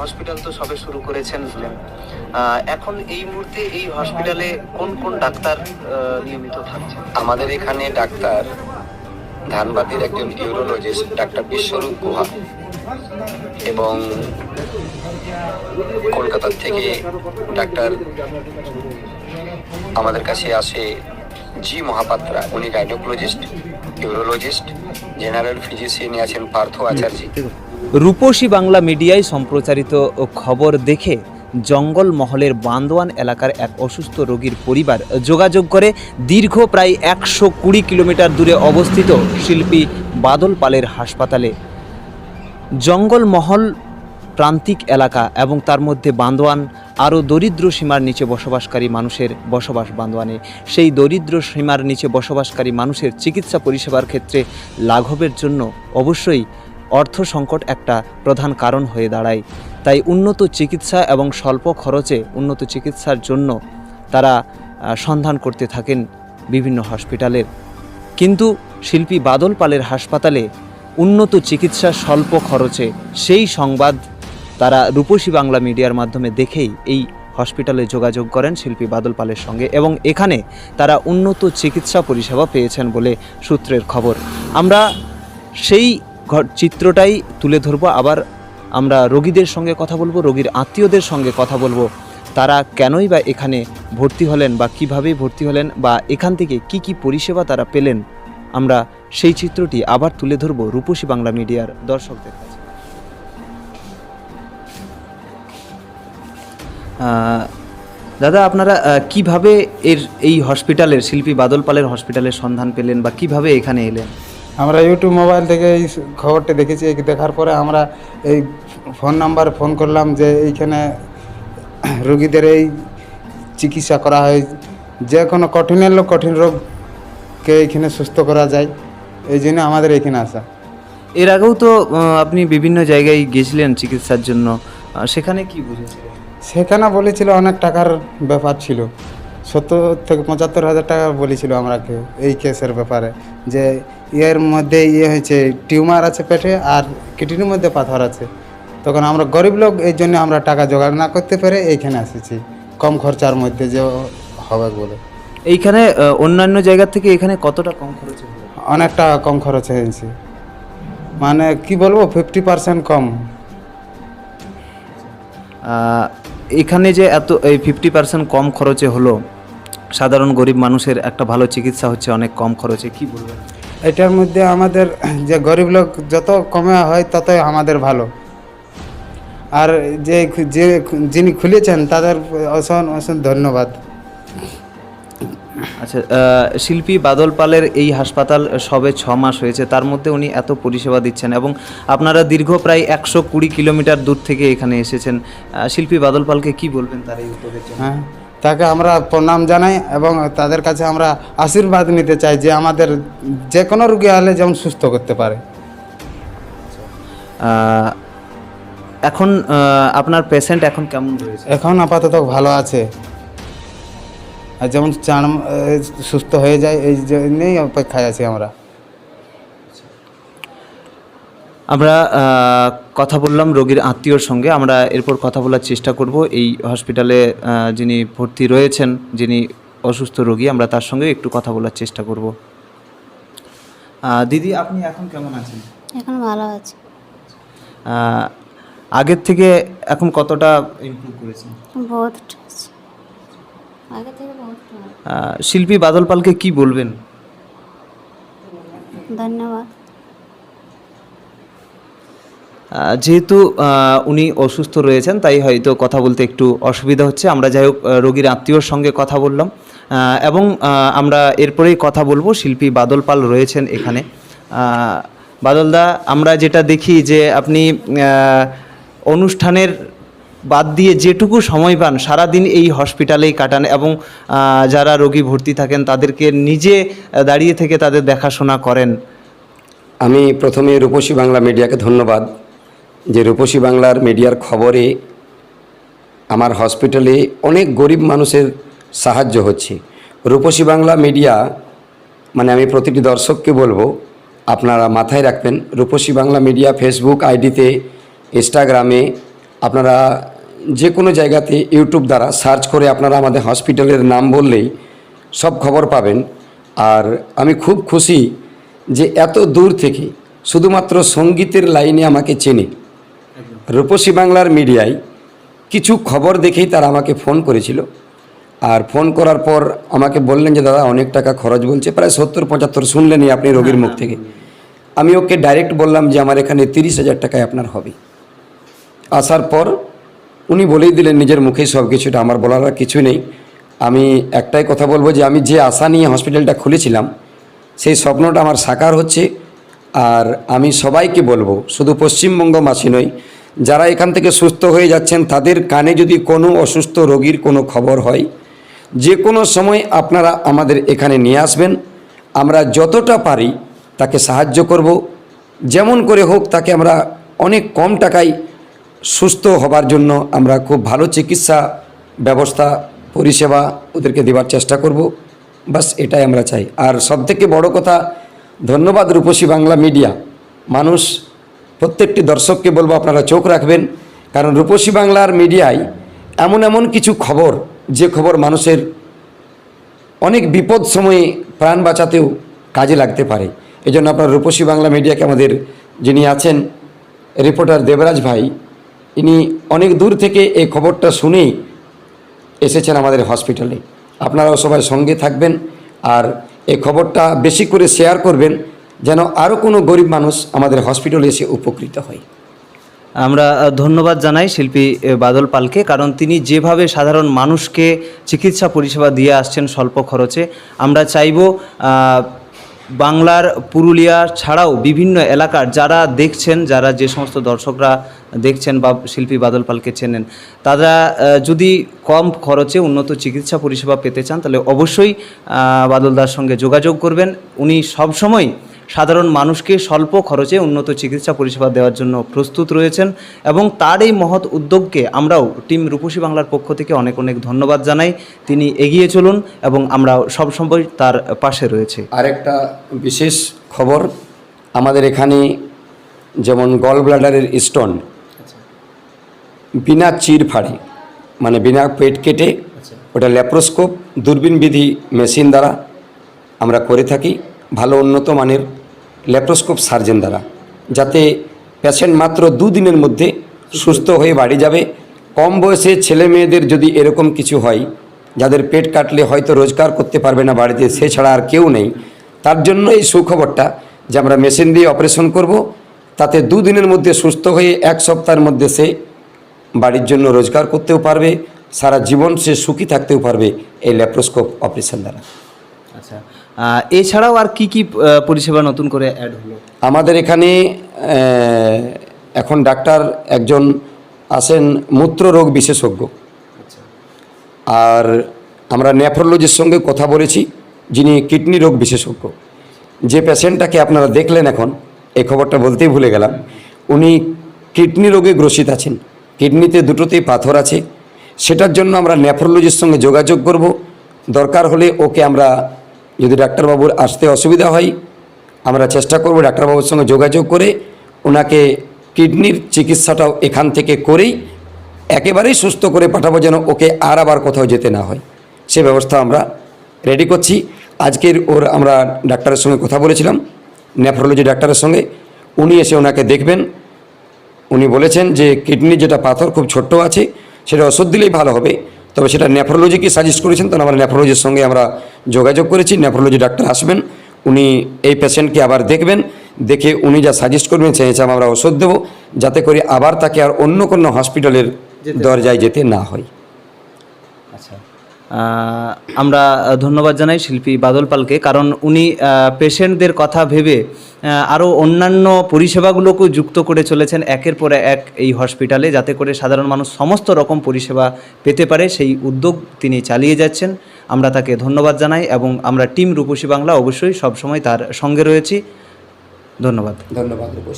Hospital তো সবে শুরু করেছেন এখন এই মুহূর্তে এই হসপিটালে কোন কোন ডাক্তার নিয়মিত থাকছেন? আমাদের এখানে ডাক্তার ধানবাদের একজন ইউরোলজিস্ট ডাক্তার বিশ্বরূপ গুহা। এবং কলকাতার থেকে ডাক্তার আমাদের কাছে আসে জি মহাপাত্রা। উনি গাইনোকোলজিস্ট ইউরোলজিস্ট জেনারেল ফিজিশিয়ান আছেন পার্থ আচার্য। রূপসী বাংলা মিডিয়ায় সম্প্রচারিত খবর দেখে জঙ্গল মহলের বান্দোয়ান এলাকার এক অসুস্থ রোগীর পরিবার যোগাযোগ করে দীর্ঘ প্রায় একশো কুড়ি কিলোমিটার দূরে অবস্থিত শিল্পী বাদল পালের হাসপাতালে। জঙ্গলমহল প্রান্তিক এলাকা এবং তার মধ্যে বান্দোয়ান আরও দরিদ্র সীমার নিচে বসবাসকারী মানুষের বসবাস বান্দোয়ানে। সেই দরিদ্র সীমার নিচে বসবাসকারী মানুষের চিকিৎসা পরিষেবার ক্ষেত্রে লাঘবের জন্য অবশ্যই অর্থ সংকট একটা প্রধান কারণ হয়ে দাঁড়ায়। তাই উন্নত চিকিৎসা এবং স্বল্প খরচে উন্নত চিকিৎসার জন্য তারা সন্ধান করতে থাকেন বিভিন্ন হসপিটালের। কিন্তু শিল্পী বাদল পালের হাসপাতালে উন্নত চিকিৎসা স্বল্প খরচে সেই সংবাদ তারা রূপসী বাংলা মিডিয়ার মাধ্যমে দেখেই এই হসপিটালে যোগাযোগ করেন শিল্পী বাদল পালের সঙ্গে এবং এখানে তারা উন্নত চিকিৎসা পরিষেবা পেয়েছেন বলে সূত্রের খবর। আমরা সেই চিত্রটাই তুলে ধরবো। আবার আমরা রোগীদের সঙ্গে কথা বলব, রোগীর আত্মীয়দের সঙ্গে কথা বলব। তারা কেনই বা এখানে ভর্তি হলেন বা কীভাবে ভর্তি হলেন বা এখান থেকে কি কি পরিষেবা তারা পেলেন, আমরা সেই চিত্রটি আবার তুলে ধরবো রূপসী বাংলা মিডিয়ার দর্শকদের কাছে। দাদা, আপনারা কীভাবে এর এই হসপিটালের শিল্পী বাদল পালের হসপিটালের সন্ধান পেলেন বা কীভাবে এখানে এলেন? আমরা ইউটিউব মোবাইল থেকে এই খবরটা দেখেছি দেখার পরে আমরা এই ফোন নাম্বার ফোন করলাম যে এইখানে রুগীদের এই চিকিৎসা করা হয়। যে কোনো কঠিনের লোক কঠিন রোগকে এইখানে সুস্থ করা যায় এই জন্য আমাদের এখানে আসা। এর আগেও তো আপনি বিভিন্ন জায়গায় গেছিলেন চিকিৎসার জন্য। সেখানে কি বুঝেছিলেন সেখানে বলেছিল অনেক টাকার ব্যাপার ছিল। সত্তর থেকে পঁচাত্তর হাজার টাকা বলেছিল আমাকে এই কেসের ব্যাপারে যে ইয়ের মধ্যে ইয়ে হয়েছে টিউমার আছে পেটে আর কিডনির মধ্যে পাথর আছে। তখন আমরা গরিব লোক এই জন্য আমরা টাকা জোগাড় না করতে পেরে এইখানে এসেছি কম খরচার মধ্যে যে হবে বলে। এইখানে অন্যান্য জায়গার থেকে এখানে কতটা কম খরচে হলো অনেক টাকা কম খরচ হয়েছে। মানে কি বলব ফিফটি পার্সেন্ট কম। এখানে যে এত এই ফিফটি পার্সেন্ট কম খরচে হলো সাধারণ গরিব মানুষের একটা ভালো চিকিৎসা হচ্ছে অনেক কম খরচে কি বলবেন? এটার মধ্যে আমাদের যে গরিব লোক যত কমে হয় ততই আমাদের ভালো। আর যে যে যিনি খুলেছেন তাদের অসন অসন ধন্যবাদ। আচ্ছা শিল্পী বাদল পালের এই হাসপাতাল সবে ছ মাস হয়েছে তার মধ্যে উনি এত পরিষেবা দিচ্ছেন এবং আপনারা দীর্ঘ প্রায় একশো কুড়ি কিলোমিটার দূর থেকে এখানে এসেছেন। শিল্পী বাদল পালকে কি বলবেন তার এই উদ্যোগের জন্য? হ্যাঁ তাকে আমরা প্রণাম জানাই এবং তাদের কাছে আমরা আশীর্বাদ নিতে চাই যে আমাদের যে কোনো রুগী হলে যেমন সুস্থ করতে পারে। এখন আপনার পেশেন্ট এখন কেমন রয়েছে? এখন আপাতত ভালো আছে। আর যেমন চান সুস্থ হয়ে যায় এই জন্যই অপেক্ষায় আছি আমরা। আমরা কথা বললাম রোগীর আত্মীয়র সঙ্গে। আমরা এরপর কথা বলার চেষ্টা করব। এই হসপিটালে যিনি ভর্তি রয়েছেন যিনি অসুস্থ রোগী আমরা তার সঙ্গে একটু কথা বলার চেষ্টা করব। দিদি আপনি এখন কেমন আছেন? এখন ভালো আছে। আগের থেকে এখন কতটা ইমপ্রুভ করেছেন? বহুত আগে থেকে বহুত শিল্পী বাদল পালকে কি বলবেন? ধন্যবাদ। যেহেতু উনি অসুস্থ রয়েছেন, তাই হয়তো কথা বলতে একটু অসুবিধা হচ্ছে। আমরা যাই হোক রোগীর আত্মীয়র সঙ্গে কথা বললাম। এবং আমরা এরপরেই কথা বলব। শিল্পী বাদল পাল রয়েছেন এখানে। বাদলদা আমরা যেটা দেখি যে আপনি অনুষ্ঠানের বাদ দিয়ে যেটুকু সময় পান, সারাদিন এই হসপিটালেই কাটান এবং যারা রোগী ভর্তি থাকেন, তাদেরকে নিজে দাঁড়িয়ে থেকে তাদের দেখাশোনা করেন। আমি প্রথমে রূপসী বাংলা মিডিয়াকে ধন্যবাদ। যে রূপসী বাংলার মিডিয়ার খবরে আমার হসপিটালে অনেক গরিব মানুষের সাহায্য হচ্ছে। রূপসী বাংলা মিডিয়া মানে আমি প্রতিটি দর্শককে বলব, আপনারা মাথায় রাখবেন, রূপসী বাংলা মিডিয়া ফেসবুক আইডিতে ইনস্টাগ্রামে আপনারা যে কোনো জায়গাতে ইউটিউব দ্বারা সার্চ করে আপনারা আমাদের হসপিটালের নাম বললেই সব খবর পাবেন। আর আমি খুব খুশি যে এত দূর থেকে শুধুমাত্র সঙ্গীতের লাইনে আমাকে চেনে। রূপসী বাংলার মিডিয়ায় কিছু খবর দেখেই তারা আমাকে ফোন করেছিল। আর ফোন করার পর আমাকে বললেন যে, দাদা, অনেক টাকা খরচ বলছে, প্রায় সত্তর পঁচাত্তর শুনলেনই আপনি রোগীর মুখ থেকে। আমি ওকে ডাইরেক্ট বললাম যে, আমার এখানে তিরিশ হাজার টাকায় আপনার হবে। আসার পর উনি বলেই দিলেন নিজের মুখেই সব কিছুটা আমার বলার আর কিছু নেই। আমি একটাই কথা বলব যে, আমি যে আশা নিয়ে হসপিটালটা খুলেছিলাম, সেই স্বপ্নটা আমার সাকার হচ্ছে। আর আমি সবাইকে বলব, শুধু পশ্চিমবঙ্গবাসী নয় যারা এখান থেকে সুস্থ হয়ে যাচ্ছেন, তাদের কানে যদি কোনো অসুস্থ রোগীর কোনো খবর হয়, যে কোনো সময় আপনারা আমাদের এখানে নিয়ে আসবেন। আমরা যতটা পারি তাকে সাহায্য করব। যেমন করে হোক তাকে আমরা অনেক কম টাকায় সুস্থ হবার জন্য আমরা খুব ভালো চিকিৎসা ব্যবস্থা, পরিষেবা ওদেরকে দেওয়ার চেষ্টা করব। বাস এটাই আমরা চাই। আর সবথেকে বড় কথা, ধন্যবাদ রূপসী বাংলা মিডিয়া। মানুষ প্রত্যেকটি দর্শককে বলব আপনারা চোখ রাখবেন, কারণ রূপসী বাংলার মিডিয়ায় এমন এমন কিছু খবর, যে খবর মানুষের অনেক বিপদ সময়ে প্রাণ বাঁচাতেও কাজে লাগতে পারে। এই জন্য আপনার রূপসী বাংলা মিডিয়াকে আমাদের যিনি আছেন, রিপোর্টার দেবরাজ ভাই, ইনি অনেক দূর থেকে এই খবরটা শুনেই এসেছেন আমাদের হসপিটালে। আপনারাও সবাই সঙ্গে থাকবেন, আর এই খবরটা বেশি করে শেয়ার করবেন যেন আরও কোনো গরিব মানুষ আমাদের হসপিটালে এসে উপকৃত হয়। আমরা ধন্যবাদ জানাই শিল্পী বাদল পালকে, কারণ তিনি যেভাবে সাধারণ মানুষকে চিকিৎসা পরিষেবা দিয়ে আসছেন স্বল্প খরচে, আমরা চাইব বাংলার পুরুলিয়া ছাড়াও বিভিন্ন এলাকার যারা দেখছেন, যারা যে সমস্ত দর্শকরা দেখছেন বা শিল্পী বাদল পালকে চেনেন, তারা যদি কম খরচে উন্নত চিকিৎসা পরিষেবা পেতে চান, তাহলে অবশ্যই বাদলদার সঙ্গে যোগাযোগ করবেন। উনি সবসময় সাধারণ মানুষকে স্বল্প খরচে উন্নত চিকিৎসা পরিষেবা দেওয়ার জন্য প্রস্তুত রয়েছেন এবং তার এই মহৎ উদ্যোগকে আমরাও টিম রূপসী বাংলার পক্ষ থেকে অনেক অনেক ধন্যবাদ জানাই। তিনি এগিয়ে চলুন এবং আমরা সবসময় তার পাশে রয়েছে। আরেকটা বিশেষ খবর আমাদের এখানে যেমন গল ব্লাডারের স্টোন বিনা চির ফাড়ে মানে বিনা পেট কেটে ওটা ল্যাপ্রোস্কোপ দূরবীন বিধি মেশিন দ্বারা আমরা করে থাকি। ভালো উন্নত মানের ল্যাপ্রোস্কোপ সার্জেন দ্বারা, যাতে পেশেন্ট মাত্র দুদিনের মধ্যে সুস্থ হয়ে বাড়ি যাবে। কম বয়সে ছেলে মেয়েদের যদি এরকম কিছু হয়, যাদের পেট কাটলে হয়তো রোজগার করতে পারবে না বাড়িতে, সে ছাড়া আর কেউ নেই। তার জন্য এই সুখবরটা যে আমরা মেশিন দিয়ে অপারেশন করব, তাতে দুদিনের মধ্যে সুস্থ হয়ে এক সপ্তাহের মধ্যে সে বাড়ির জন্য রোজগার করতেও পারবে, সারা জীবন সে সুখী থাকতেও পারবে এই ল্যাপ্রোস্কোপ অপারেশন দ্বারা। এছাড়াও আর কি কি পরিষেবা নতুন করে অ্যাড হলো? আমাদের এখানে এখন ডাক্তার একজন আছেন মূত্র রোগ বিশেষজ্ঞ। আর আমরা নেফ্রোলজির সঙ্গে কথা বলেছি যিনি কিডনি রোগ বিশেষজ্ঞ। যে পেশেন্টটাকে আপনারা দেখলেন এখন এই খবরটা বলতেই ভুলে গেলাম উনি কিডনি রোগে গ্রসিত আছেন। কিডনিতে দুটোতেই পাথর আছে। সেটার জন্য আমরা নেফ্রোলজির সঙ্গে যোগাযোগ করব। দরকার হলে ওকে আমরা যদি ডাক্তারবাবুর আসতে অসুবিধা হয়, আমরা চেষ্টা করব ডাক্তারবাবুর সঙ্গে যোগাযোগ করে ওনাকে কিডনির চিকিৎসাটাও এখান থেকে করেই একেবারেই সুস্থ করে পাঠাবো যেন ওকে আর আবার কোথাও যেতে না হয়। সে ব্যবস্থা আমরা রেডি করছি। আজকের ওর আমরা ডাক্তারের সঙ্গে কথা বলেছিলাম নেফ্রোলজি ডাক্তারের সঙ্গে। উনি এসে ওনাকে দেখবেন। উনি বলেছেন যে কিডনির যেটা পাথর খুব ছোট্ট আছে, সেটা ওষুধ দিলেই ভালো হবে। তবে সেটা নেফ্রোলজিকে সাজেস্ট করেছেন? তখন আমরা নেফ্রোলজির সঙ্গে আমরা যোগাযোগ করেছি নেফ্রোলজি ডাক্তার আসবেন উনি এই পেশেন্টকে আবার দেখবেন দেখে উনি যা সাজেস্ট করবেন সেই হিসাবে আমরা ওষুধ দেবো যাতে করে আবার তাকে আর অন্য কোনো হসপিটালের দরজায় যেতে না হয়। আচ্ছা আমরা ধন্যবাদ জানাই শিল্পী বাদল পালকে কারণ উনি পেশেন্টদের কথা ভেবে আরও অন্যান্য পরিষেবাগুলোকেও যুক্ত করে চলেছেন একের পরে এক এই হসপিটালে যাতে করে সাধারণ মানুষ সমস্ত রকম পরিষেবা পেতে পারে সেই উদ্যোগ তিনি চালিয়ে যাচ্ছেন। আমরা তাকে ধন্যবাদ জানাই এবং আমরা টিম রূপসী বাংলা অবশ্যই সবসময় তার সঙ্গে রয়েছি। ধন্যবাদ। ধন্যবাদ রূপসী।